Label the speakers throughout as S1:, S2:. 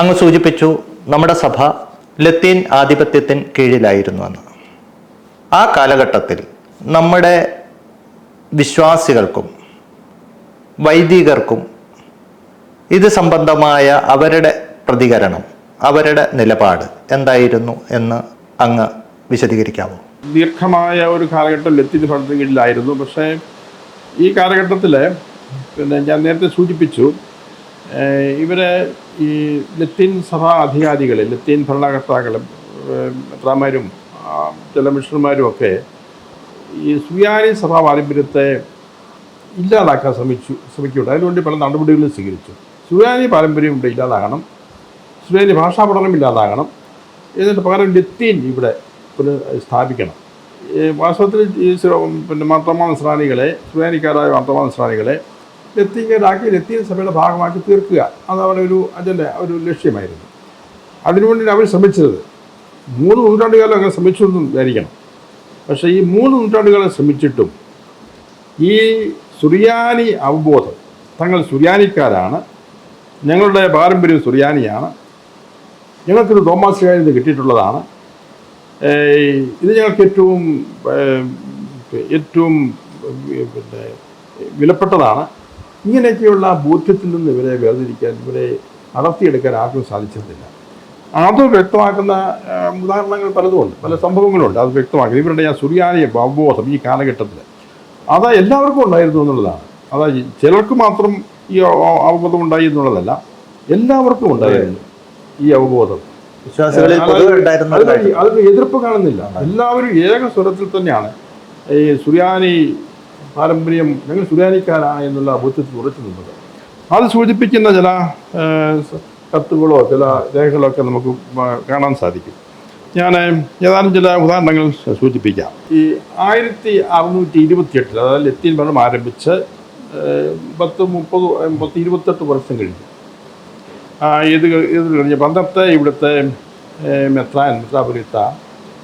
S1: അങ്ങ് സൂചിപ്പിച്ചു നമ്മുടെ സഭ ലത്തീൻ ആധിപത്യത്തിന് കീഴിലായിരുന്നു എന്ന്. ആ കാലഘട്ടത്തിൽ നമ്മുടെ വിശ്വാസികൾക്കും വൈദികർക്കും ഇത് സംബന്ധമായ അവരുടെ പ്രതികരണം അവരുടെ നിലപാട് എന്തായിരുന്നു എന്ന് അങ്ങ് വിശദീകരിക്കാമോ?
S2: ദീർഘമായ ഒരു കാലഘട്ടം ലത്തീൻ ഭരണത്തിന് കീഴിലായിരുന്നു. പക്ഷേ ഈ കാലഘട്ടത്തിൽ പിന്നെ ഞാൻ നേരത്തെ സൂചിപ്പിച്ചു ഇവരെ ഈ ലത്തീൻ സഭാ അധികാരികൾ ലത്തീൻ ഭരണകർത്താക്കളും മെത്രാമാരും ചില മിഷണർമാരും ഒക്കെ ഈ സുയാനി സഭാ പാരമ്പര്യത്തെ ഇല്ലാതാക്കാൻ ശ്രമിച്ചു ശ്രമിക്കുകയുണ്ട് അതിനുവേണ്ടി പല നടപടികളും സ്വീകരിച്ചു. സുയാനി പാരമ്പര്യം ഇവിടെ ഇല്ലാതാകണം. സുയാനി ഭാഷാ പഠനം ഇല്ലാതാകണം. എന്നിട്ട് പകരം ലത്തീൻ ഇവിടെ സ്ഥാപിക്കണം. വാസ്തവത്തിൽ ഈ പിന്നെ മാർത്തമാ നിസ്രാനികളെ സുയാനിക്കാരായ മാർത്തമാ നസ്രാനികളെ ലത്തീങ്കരാക്കി ലത്തീൻ സഭയുടെ ഭാഗമാക്കി തീർക്കുക. അത് അവരുടെ ഒരു അജണ്ട ഒരു ലക്ഷ്യമായിരുന്നു. അതിനുവേണ്ടി അവർ ശ്രമിച്ചത്. മൂന്ന് നൂറ്റാണ്ടുകാലം അങ്ങനെ ശ്രമിച്ചു എന്ന് വിചാരിക്കണം പക്ഷേ ഈ മൂന്ന് നൂറ്റാണ്ടുകാലം ശ്രമിച്ചിട്ടും ഈ സുറിയാനി അവബോധം തങ്ങൾ സുറിയാനിക്കാരാണ് ഞങ്ങളുടെ പാരമ്പര്യം സുറിയാനിയാണ് ഞങ്ങൾക്കിത് തോമാസിയായി ഇത് കിട്ടിയിട്ടുള്ളതാണ്. ഇത് ഞങ്ങൾക്ക് ഏറ്റവും ഏറ്റവും വിലപ്പെട്ടതാണ്. ഇങ്ങനെയൊക്കെയുള്ള ബോധ്യത്തിൽ നിന്ന് ഇവരെ വേർതിരിക്കാൻ ഇവരെ അടർത്തിയെടുക്കാൻ ആർക്കും സാധിച്ചിരുന്നില്ല. അത് വ്യക്തമാക്കുന്ന ഉദാഹരണങ്ങൾ പലതുമുണ്ട്. പല സംഭവങ്ങളുണ്ട് അത് വ്യക്തമാക്കുന്നത് ഇവരുടെ ആ സുറിയാനിയ അവബോധം ഈ കാലഘട്ടത്തിൽ അത് എല്ലാവർക്കും ഉണ്ടായിരുന്നു എന്നുള്ളതാണ്. അതായത് ചിലർക്ക് മാത്രം ഈ അവ- അവബോധം ഉണ്ടായി എന്നുള്ളതല്ല എല്ലാവർക്കും ഉണ്ടായിരുന്നു ഈ അവബോധം. അതിന് എതിർപ്പ് കാണുന്നില്ല. എല്ലാവരും ഏക സ്വരത്തിൽ തന്നെയാണ് ഈ സുറിയാനി പാരമ്പര്യം ഞങ്ങൾ സുഡാനിക്കാരാണ് എന്നുള്ള ബോധ്യത്തിൽ ഉറച്ചു നിന്നത്. അത് സൂചിപ്പിക്കുന്ന ചില കത്തുകളോ ചില രേഖകളോ ഒക്കെ നമുക്ക് കാണാൻ സാധിക്കും. ഞാൻ ഏതാനും ചില ഉദാഹരണങ്ങൾ സൂചിപ്പിക്കാം. ഈ ആയിരത്തി അറുന്നൂറ്റി ഇരുപത്തിയെട്ടിൽ അതായത് ലത്തീൻ ഭരണം ആരംഭിച്ച് പത്ത് മുപ്പത് പത്ത് ഇരുപത്തെട്ട് വർഷം കഴിഞ്ഞു. ഇത് ഇത് കഴിഞ്ഞ് പന്ത്രത്തെ ഇവിടുത്തെ മെത്രാൻ മെത്രാപുരിത്ത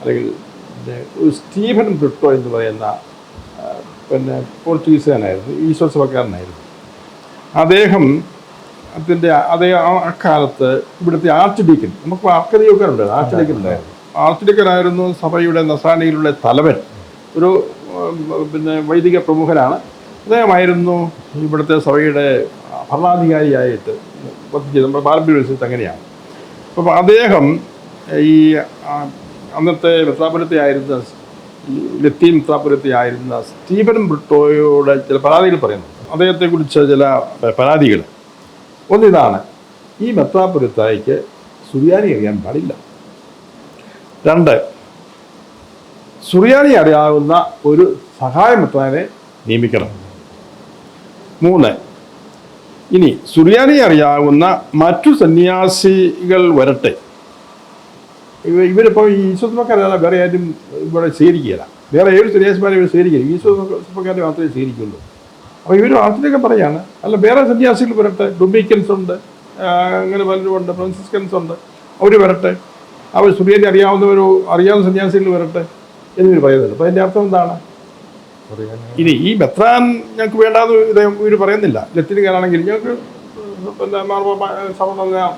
S2: അല്ലെങ്കിൽ സ്റ്റീഫൻ ബ്രിട്ടോ എന്ന് പറയുന്ന പിന്നെ പോർച്ചുഗീസുകാരനായിരുന്നു ഈശ്വര സഭക്കാരനായിരുന്നു അദ്ദേഹം അതിന്റെ അതേ അക്കാലത്ത് ഇവിടുത്തെ ആർച്ച് ഡീക്കൻ നമുക്ക് ആർക്കടിയൊക്കെ ഉണ്ടായിരുന്നു ആർച്ച് ഡീക്കൻ ഉണ്ടായിരുന്നു. ആർച്ച് ഡീക്കനായിരുന്നു സഭയുടെ നസാനയിലുള്ള തലവൻ ഒരു പിന്നെ വൈദിക പ്രമുഖനാണ്. അദ്ദേഹമായിരുന്നു ഇവിടുത്തെ സഭയുടെ ഭരണാധികാരിയായിട്ട് വർദ്ധിച്ചത് നമ്മുടെ പാരമ്പര്യ യൂണിവേഴ്സിറ്റി അങ്ങനെയാണ്. അപ്പം അദ്ദേഹം ഈ അന്നത്തെ മെത്രാപുരത്തെ ആയിരുന്ന ലത്തീൻ മെത്രാപുരത്തെ ആയിരുന്ന സ്റ്റീഫൻ ബ്രിട്ടോയോട് ചില പരാതികൾ പറയുന്നു. അദ്ദേഹത്തെക്കുറിച്ച് ചില പരാതികൾ. ഒന്നിതാണ് ഈ മെത്രാപുരത്തായിക്ക് സുറിയാനി അറിയാൻ പാടില്ല. രണ്ട് സുറിയാനി അറിയാവുന്ന ഒരു സഹായ നിയമിക്കണം. മൂന്ന് ഇനി സുറിയാനി അറിയാവുന്ന മറ്റു സന്യാസികൾ വരട്ടെ. ഇവരിപ്പോൾ ഈ ഈശ്വരക്കാരല്ല വേറെ ആരും ഇവിടെ സ്വീകരിക്കുകയില്ല. വേറെ ഏത് സന്യാസിമാരെ ഇവർ സ്വീകരിക്കില്ല. ഈശ്വരക്കാരെ മാത്രമേ സ്വീകരിക്കുള്ളൂ. അപ്പോൾ ഇവർ ആദ്യമൊക്കെ പറയാണ്. അല്ല വേറെ സന്യാസികൾ വരട്ടെ. ഡൊമിക്കൻസ് ഉണ്ട്. അങ്ങനെ പലരും ഉണ്ട്. ഫ്രാൻസിസ്കൻസ് ഉണ്ട്. അവർ വരട്ടെ. അവർ സുറിയാനി അറിയാവുന്നവരോ അറിയാവുന്ന സന്യാസികൾ വരട്ടെ എന്നിവർ പറയുന്നുണ്ട്. അപ്പോൾ അതിന്റെ അർത്ഥം എന്താണ്? ഇനി ഈ മെത്രാൻ ഞങ്ങൾക്ക് വേണ്ടാന്ന് ഇദ്ദേഹം ഇവർ പറയുന്നില്ല. ലത്തിനുകാരാണെങ്കിൽ ഞങ്ങൾക്ക് എന്താ സഭ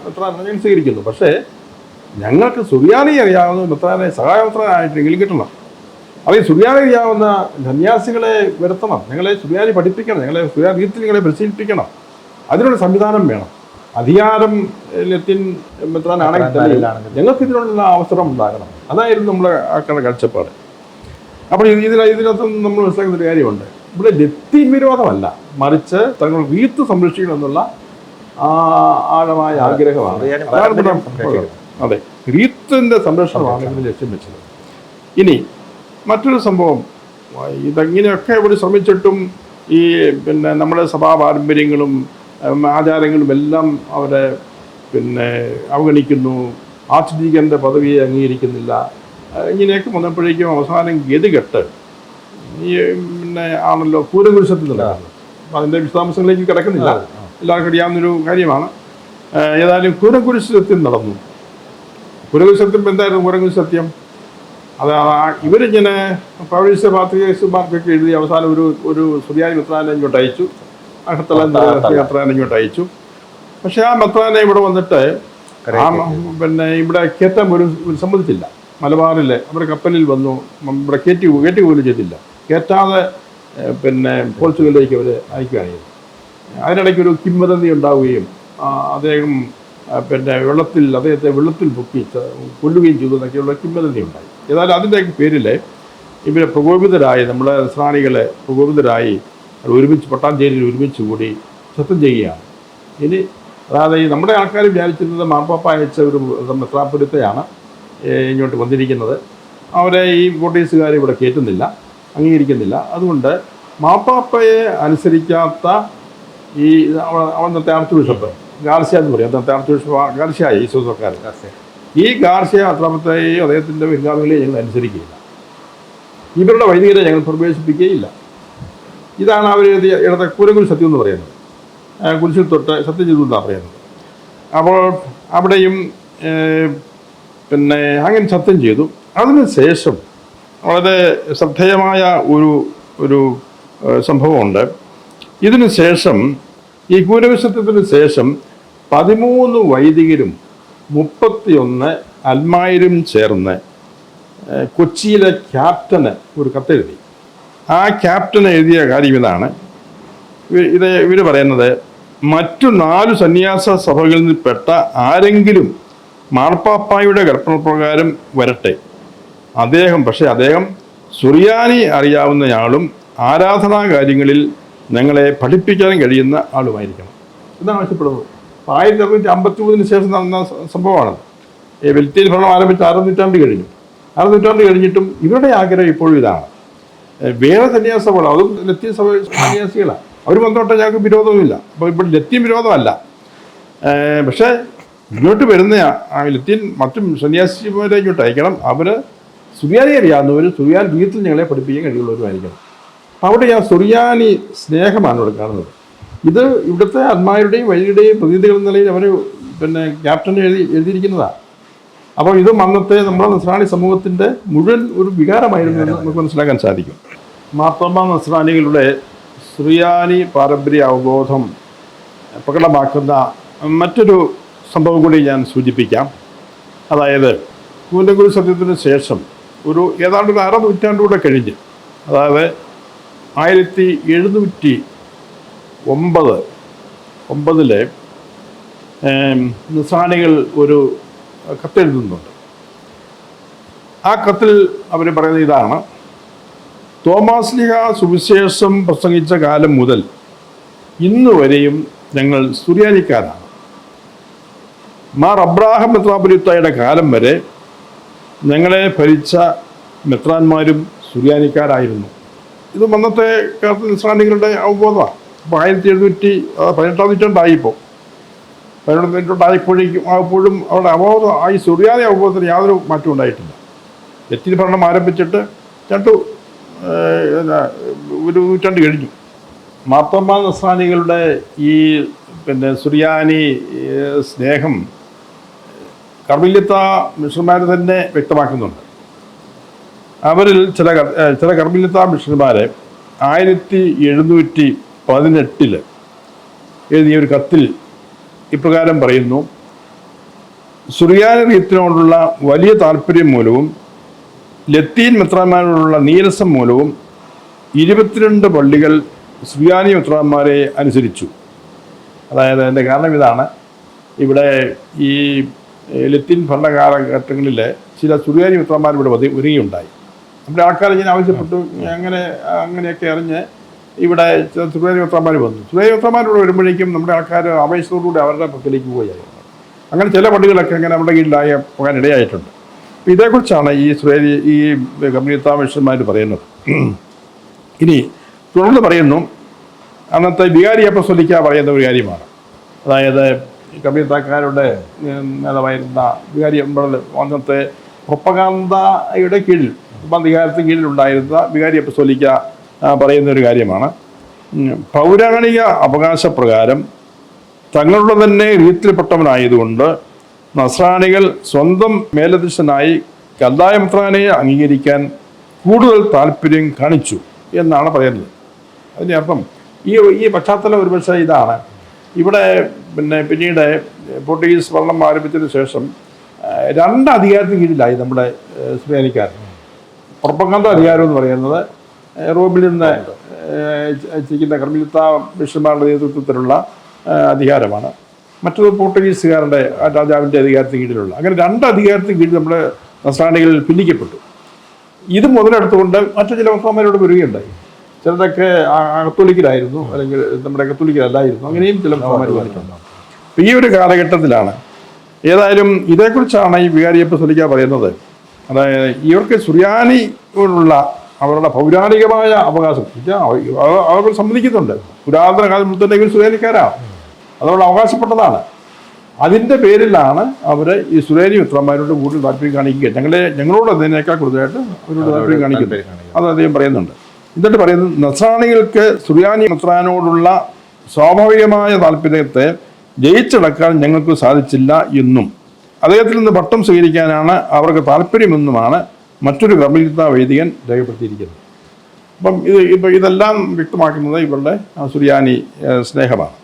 S2: മെത്രാൻ ഞങ്ങൾ സ്വീകരിക്കുന്നു. പക്ഷേ ഞങ്ങൾക്ക് സുറിയാനി അറിയാവുന്ന മെത്രാനെ സഹായ മെത്രാനായിട്ടെങ്കിലും കിട്ടണം. അപ്പോൾ ഈ സുറിയാനി അറിയാവുന്ന സന്യാസികളെ വരുത്തണം. ഞങ്ങളെ സുറിയാനി പഠിപ്പിക്കണം. ഞങ്ങളെ സുറിയാനി രീതിയിൽ നിങ്ങളെ പരിശീലിപ്പിക്കണം. അതിനുള്ള സംവിധാനം വേണം. അധികാരം ലത്തിൻ മെത്രാനാണെങ്കിൽ ഞങ്ങൾക്ക് ഇതിനുള്ള അവസരം ഉണ്ടാകണം. അതായിരുന്നു നമ്മുടെ ആക്കുന്ന കാഴ്ചപ്പാട്. അപ്പോൾ ഇതിൽ ഇതിന ഇതിനകത്ത് നമ്മൾ മനസ്സിലാക്കുന്ന ഒരു കാര്യമുണ്ട്. ഇവിടെ ലത്തിൻ വിരോധമല്ല. മറിച്ച് തങ്ങൾ വീത്ത് സംരക്ഷിക്കണം എന്നുള്ള ആഴമായ ആഗ്രഹമാണ്. അതെ. റീത്തിന്റെ സംരക്ഷണമാണ് ഇതിന് ലക്ഷ്യം വെച്ചത്. ഇനി മറ്റൊരു സംഭവം ഇതങ്ങനെയൊക്കെ ഇവിടെ ശ്രമിച്ചിട്ടും ഈ പിന്നെ നമ്മുടെ സഭാ പാരമ്പര്യങ്ങളും ആചാരങ്ങളും എല്ലാം അവരെ പിന്നെ അവഗണിക്കുന്നു. ആർച്ച് പദവിയെ അംഗീകരിക്കുന്നില്ല. ഇങ്ങനെയൊക്കെ വന്നപ്പോഴേക്കും അവസാനം ഗതികെട്ട് ഈ പിന്നെ ആണല്ലോ പൂരകുരിശത്തിൽ നടക്കുന്നത് അപ്പം അതിന്റെ വിശദാംശങ്ങളിലേക്ക് കിടക്കുന്നില്ല. എല്ലാവർക്കും അറിയാവുന്നൊരു കാര്യമാണ്. ഏതായാലും കൂരകുരിശത്തിൽ നടന്നു. കുരകുസത്യം എന്തായിരുന്നു? കുരകുരു സത്യം. അത് ഇവരിങ്ങനെ പൗരീസ പാത്രികമാർക്കൊക്കെ എഴുതി അവസാനം ഒരു ഒരു സുറിയാനി മെത്രാനെ ഇങ്ങോട്ട് അയച്ചു. മെത്രാനെ ഇങ്ങോട്ട് അയച്ചു. പക്ഷെ ആ മെത്രാനെ ഇവിടെ വന്നിട്ട് ആ പിന്നെ ഇവിടെ കയറ്റാൻ ഒരു സമ്മതിച്ചില്ല. മലബാറിലെ അവരുടെ കപ്പലിൽ വന്നു ഇവിടെ കയറ്റി കയറ്റി പോലും ചെയ്തില്ല. കയറ്റാതെ പിന്നെ പോർച്ചുഗലിലേക്ക് അവർ അയക്കുകയാണ് ചെയ്തത് അതിനിടയ്ക്ക് ഒരു കിംവദന്തി ഉണ്ടാവുകയും അദ്ദേഹം പിന്നെ വെള്ളത്തിൽ അദ്ദേഹത്തെ വെള്ളത്തിൽ പൊക്കി കൊല്ലുകയും ചെയ്തു എന്നൊക്കെയുള്ള കിംവദന്തി ഉണ്ടായി ഏതായാലും അതിന്റെ പേരിൽ ഇവരെ പ്രകോപിതരായി നമ്മളെ സ്രാണികളെ പ്രകോപിതരായി ഒരുമിച്ച് പട്ടാഞ്ചേരിയിൽ ഒരുമിച്ച് കൂടി സത്യം ചെയ്യുകയാണ്. ഇനി അതായത് ഈ നമ്മുടെ ആൾക്കാർ വിചാരിച്ചിരുന്നത് മാർപ്പാപ്പ അയച്ച ഒരു മെത്രാപുരത്തെയാണ് ഇങ്ങോട്ട് വന്നിരിക്കുന്നത്. അവരെ ഈ പോർട്ടീസുകാർ ഇവിടെ കയറ്റുന്നില്ല അംഗീകരിക്കുന്നില്ല. അതുകൊണ്ട് മാപ്പാപ്പയെ അനുസരിക്കാത്ത ഈ അവൻ ആർച്ച് ബിഷപ്പ് ഗാർഷ്യ എന്ന് പറയും. അന്നത്തെ ആർച്ച് ബിഷപ്പ് ഗാർഷ്യ ഈശോസക്കാരൻ ഈ ഗാർഷ്യ അത്രമത്തെയും അദ്ദേഹത്തിന്റെ പിൻഗാമികളെ ഞങ്ങൾ അനുസരിക്കുകയില്ല. ഇവരുടെ വൈദികരെ ഞങ്ങൾ പ്രവേശിപ്പിക്കുകയില്ല. ഇതാണ് അവർ എഴുതിയ ഇടത്തെ കൂരകുൽ സത്യം എന്ന് പറയുന്നത്. കുരിശിൽ തൊട്ട് സത്യം ചെയ്തു എന്നാണ് പറയുന്നത്. അപ്പോൾ അവിടെയും പിന്നെ അങ്ങനെ സത്യം ചെയ്തു. അതിനുശേഷം വളരെ ശ്രദ്ധേയമായ ഒരു ഒരു സംഭവമുണ്ട്. ഇതിന് ശേഷം ഈ കൂരവിശത്വത്തിന് ശേഷം പതിമൂന്ന് വൈദികരും മുപ്പത്തിയൊന്ന് അൽമായരും ചേർന്ന് കൊച്ചിയിലെ ക്യാപ്റ്റന് ഒരു കത്തെഴുതി. ആ ക്യാപ്റ്റൻ എഴുതിയ കാര്യം ഇതാണ്. ഇത് ഇവർ പറയുന്നത് മറ്റു നാല് സന്യാസ സഭകളിൽ നിൽപ്പെട്ട ആരെങ്കിലും മാർപ്പാപ്പായുടെ കൽപ്പനപ്രകാരം വരട്ടെ. അദ്ദേഹം പക്ഷേ അദ്ദേഹം സുറിയാനി അറിയാവുന്നയാളും ആരാധനാ കാര്യങ്ങളിൽ ഞങ്ങളെ പഠിപ്പിക്കാൻ കഴിയുന്ന ആളുമായിരിക്കണം. ഇതാണ് ആവശ്യപ്പെടുന്നത്. അപ്പോൾ ആയിരത്തി അറുന്നൂറ്റി അമ്പത്തി മൂന്നിന് ശേഷം നടന്ന സംഭവമാണ്. ഈ വെൽറ്റിയിൽ ഭരണം ആരംഭിച്ച് ആറ് നൂറ്റാണ്ട് കഴിഞ്ഞു. ആറ് നൂറ്റാണ്ട് കഴിഞ്ഞിട്ടും ഇവരുടെ ആഗ്രഹം ഇപ്പോഴും ഇതാണ്. വേറെ സന്യാസമാണ് അതും ലത്തീൻ സഭ സന്യാസികളാണ് അവർ വന്നോട്ടെ ഞങ്ങൾക്ക് വിരോധവുമില്ല അപ്പോൾ ഇപ്പോൾ ലത്തീൻ വിരോധമല്ല. പക്ഷേ ഇങ്ങോട്ട് വരുന്ന ആ- ലത്തീൻ മറ്റും സന്യാസിമാരെ ഇങ്ങോട്ട് അയക്കണം. അവർ സുറിയാനി അറിയാവുന്നവർ സുറിയാൻ രീതിയിൽ ഞങ്ങളെ പഠിപ്പിക്കാൻ കഴിയുള്ളവരുമായിരിക്കണം അവിടെ ഞാൻ സുറിയാനി സ്നേഹമാണ് ഇവിടെ കാണുന്നത്. ഇത് ഇവിടുത്തെ അന്മാരുടെയും വൈദ്യുടെയും പ്രതിനിധികൾ നിലയിൽ അവർ പിന്നെ ക്യാപ്റ്റൻ എഴുതി എഴുതിയിരിക്കുന്നതാണ് അപ്പോൾ ഇതും അന്നത്തെ നമ്മുടെ നസ്രാണി സമൂഹത്തിന്റെ മുഴുവൻ ഒരു വികാരമായിരുന്നു എന്ന് നമുക്ക് മനസ്സിലാക്കാൻ സാധിക്കും. മാർത്തോമ നസ്രാണികളുടെ സുറിയാനി പാരമ്പര്യ അവബോധം പ്രകടമാക്കുന്ന മറ്റൊരു സംഭവം കൂടി ഞാൻ സൂചിപ്പിക്കാം. അതായത് കൂലഗുരു സത്യത്തിന് ശേഷം ഒരു ഏതാണ്ട് ഒരു അര നൂറ്റാണ്ടുകൂടെ കഴിഞ്ഞ് അതായത് ആയിരത്തി എഴുന്നൂറ്റി ഒമ്പത് ഒമ്പതിലെ നിസാനികൾ ഒരു കത്തെഴുതുന്നുണ്ട് ആ കത്തിൽ അവർ പറയുന്നത് ഇതാണ് തോമാസ്ലിഹ സുവിശേഷം പ്രസംഗിച്ച കാലം മുതൽ ഇന്ന് വരെയും ഞങ്ങൾ സുറിയാനിക്കാരാണ്. മാർ അബ്രാഹം മെത്രാപൊലിത്തായുടെ കാലം വരെ ഞങ്ങളെ ഭരിച്ച മെത്രാന്മാരും സുറിയാനിക്കാരായിരുന്നു. ഇത് അന്നത്തെ കേരളത്തിൽ ഇസ്ലാമികളുടെ അവബോധമാണ്. അപ്പോൾ ആയിരത്തി എഴുന്നൂറ്റി പതിനെട്ടാം നൂറ്റാണ്ടായി ഇപ്പോൾ നൂറ്റാണ്ടായപ്പോഴേക്കും അപ്പോഴും അവരുടെ അവബോധം ഈ സുറിയാനി അവബോധത്തിന് യാതൊരു മാറ്റം ഉണ്ടായിട്ടില്ല. ലത്തീൻ ഭരണം ആരംഭിച്ചിട്ട് രണ്ടു ഒരു നൂറ്റാണ്ട് കഴിഞ്ഞു. മാർത്തോമ നസ്രാനികളുടെ ഈ പിന്നെ സുറിയാനി സ്നേഹം കർമ്മില്യത്ത മിഷന്മാർ തന്നെ വ്യക്തമാക്കുന്നുണ്ട്. അവരിൽ ചില ചില കർമ്മില്യത്ത മിഷന്മാരെ ആയിരത്തി എഴുന്നൂറ്റി പതിനെട്ടിൽ എഴുതിയ ഒരു കത്തിൽ ഇപ്രകാരം പറയുന്നു സുറിയാനി റീത്തിനോടുള്ള വലിയ താല്പര്യം മൂലവും ലത്തീൻ മെത്രാന്മാരോടുള്ള നീരസം മൂലവും ഇരുപത്തിരണ്ട് പള്ളികൾ സുറിയാനി മെത്രാന്മാരെ അനുസരിച്ചു. അതായത് അതിന്റെ കാരണം ഇതാണ്. ഇവിടെ ഈ ലത്തീൻ ഭരണകാലഘട്ടങ്ങളിൽ ചില സുറിയാനി മെത്രാന്മാർ ഇവിടെ വരികയുണ്ടായി. നമ്മുടെ ആൾക്കാർ ഇങ്ങനെ ആവശ്യപ്പെട്ടു. അങ്ങനെ അങ്ങനെയൊക്കെ അറിഞ്ഞ് ഇവിടെ ചില സുറിയാനി വന്നു. മെത്രാന്മാർ ഇവിടെ വരുമ്പോഴേക്കും നമ്മുടെ ആൾക്കാർ ആവേശത്തോടുകൂടി അവരുടെ പക്കലേക്ക് പോവുകയായിരുന്നു. അങ്ങനെ ചില പള്ളികളൊക്കെ അങ്ങനെ നമ്മുടെ കീഴിലായ പോകാൻ ഇടയായിട്ടുണ്ട്. അപ്പം ഇതേക്കുറിച്ചാണ് ഈ സുരേരി ഈ കമ്മ്യൂണിത്ത മിഷന്മാർ പറയുന്നത്. ഇനി തുടർന്ന് പറയുന്നു അന്നത്തെ വികാരി അപ്പസ്വലിക്ക പറയുന്ന ഒരു കാര്യമാണ്. അതായത് കമ്മ്യൂണിത്തക്കാരുടെ നേതാവായിരുന്ന വികാരി അമ്പള അന്നത്തെ പ്രൊപ്പകാന്തയുടെ കീഴിൽ അധികാരത്തിന് കീഴിലുണ്ടായിരുന്ന വികാരി അപ്പസ്വലിക്ക ആ, പറയുന്ന ഒരു കാര്യമാണ് പൗരാണിക അവകാശപ്രകാരം തങ്ങളുടെ തന്നെ രീതിയിൽപ്പെട്ടവനായതുകൊണ്ട് നസ്രാണികൾ സ്വന്തം മേലധ്യക്ഷനായി കല്ലായമത്രാനെ അംഗീകരിക്കാൻ കൂടുതൽ താല്പര്യം കാണിച്ചു എന്നാണ് പറയുന്നത്. അതിന്റെ അർത്ഥം ഈ ഈ പശ്ചാത്തലം ഒരുപക്ഷെ ഇതാണ്. ഇവിടെ പിന്നെ പിന്നീട് പോർട്ടുഗീസ് ഭരണം ആരംഭിച്ചതിന് ശേഷം രണ്ട് അധികാരത്തിന് കീഴിലായി നമ്മുടെ ശ്രീയാനിക്കാർ പുറപ്പങ്കണ്ട അധികാരം എന്ന് പറയുന്നത് റോമിൽ നിന്ന് ചിരിക്കുന്ന ചെയ്യുന്ന കർമ്മിലിത്ത ബിഷന്മാരുടെ നേതൃത്വത്തിലുള്ള അധികാരമാണ്. മറ്റൊരു പോർട്ടുഗീസുകാരുടെ രാജാവിന്റെ അധികാരത്തിന് കീഴിലുള്ള. അങ്ങനെ രണ്ട് അധികാരത്തിന് കീഴിൽ നമ്മുടെ നസ്രാണികളിൽ ഭിന്നിക്കപ്പെട്ടു ഇത് മുതലെടുത്തുകൊണ്ട് മറ്റു ചില മുസ്ലിംമാരോട് വരികയുണ്ടായി. ചിലതൊക്കെ കത്തോലിക്കലായിരുന്നു അല്ലെങ്കിൽ നമ്മുടെ കത്തോലിക്കലല്ലായിരുന്നു അങ്ങനെയും ചില മുസ്ലിംമാർ വന്നിട്ടുണ്ട്. അപ്പൊ ഈ ഒരു കാലഘട്ടത്തിലാണ്. ഏതായാലും ഇതേക്കുറിച്ചാണ് ഈ വികാരിയപ്പ സലിക്ക പറയുന്നത്. അതായത് ഇവർക്ക് സുറിയാനിയോടുള്ള അവരുടെ പൗരാണികമായ അവകാശം. അവർ സമ്മതിക്കുന്നുണ്ട്. പുരാതന കാലം മുതൽ തന്നെ ഇവർ സുറിയാനിക്കാരാ. അതവിടെ അവകാശപ്പെട്ടതാണ്. അതിന്റെ പേരിലാണ് അവർ ഈ സുരേനി മിത്രന്മാരോട് കൂടുതൽ താല്പര്യം കാണിക്കുക. ഞങ്ങളെ ഞങ്ങളോട് അതിനേക്കാൾ കൂടുതലായിട്ട് അവരോട് താല്പര്യം കാണിക്കുന്നത് അത് അദ്ദേഹം പറയുന്നുണ്ട്. എന്നിട്ട് പറയുന്നത് നസ്രാണികൾക്ക് സുറിയാനി മിത്രാനോടുള്ള സ്വാഭാവികമായ താല്പര്യത്തെ ജയിച്ചടക്കാൻ ഞങ്ങൾക്ക് സാധിച്ചില്ല എന്നും. അദ്ദേഹത്തിൽ നിന്ന് പട്ടം സ്വീകരിക്കാനാണ് അവർക്ക് താല്പര്യമെന്നുമാണ് മറ്റൊരു കർമ്മിലിത്ത വൈദികൻ രേഖപ്പെടുത്തിയിരിക്കുന്നത്. അപ്പം ഇത് ഇപ്പം ഇതെല്ലാം വ്യക്തമാക്കുന്നത് ഇവരുടെ സുറിയാനി സ്നേഹമാണ്.